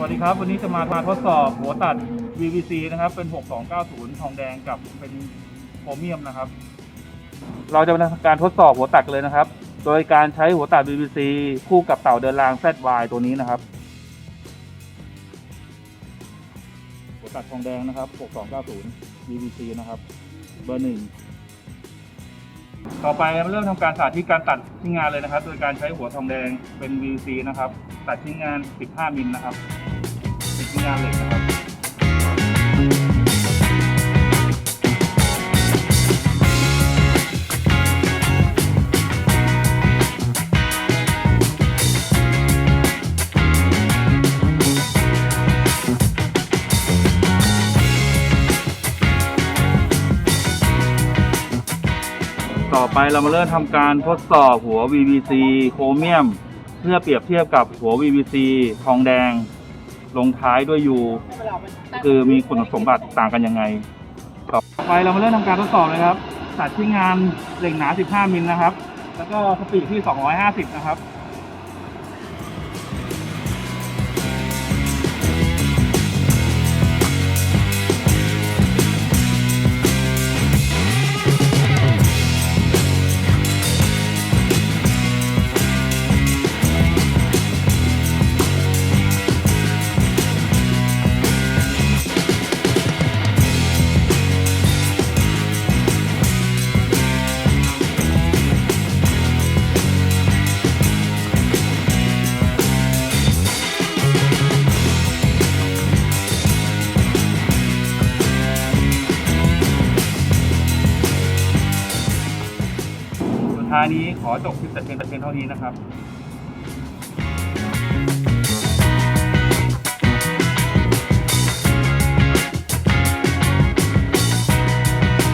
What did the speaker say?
วัสดีครับ วันนี้จะมามาทดสอบหัวตัด VVC นะครับ เป็น 6290 ทองแดงกับเป็นโครเมียมนะครับ เราจะมาทำการทดสอบหัวตัดกันเลยนะครับ โดยการใช้หัวตัด VVC คู่กับเต่าเดินราง ZY ตัวนี้นะครับ หัวตัดทองแดงนะครับ 6290 VVC นะครับ เบอร์หนึ่งต่อไปเราเริ่มทำการสาธิตการตัดชิ้นงานเลยนะครับ โดยการใช้หัวทองแดงเป็น VC นะครับ ตัดชิ้นงาน 15 มิลนะครับ เป็นชิ้านเหล็กนะครับต่อไปเรามาเริ่มทำการทดสอบหัว VVC โครเมียม เพื่อเปรียบเทียบกับหัว VVC ทองแดง ลงท้ายด้วยยูคือมีคุณสมบัติต่างกันยังไงต่อไปเรามาเริ่มทำการทดสอบเลยครับตัดชิ้นงานเหล็กหนา 15 มิลนะครับ แล้วก็สปีดที่ 250 นะครับ ท้ายนี้ขอจบคลิปแต่เพียงแต่เพียงเท่านี้นะครับ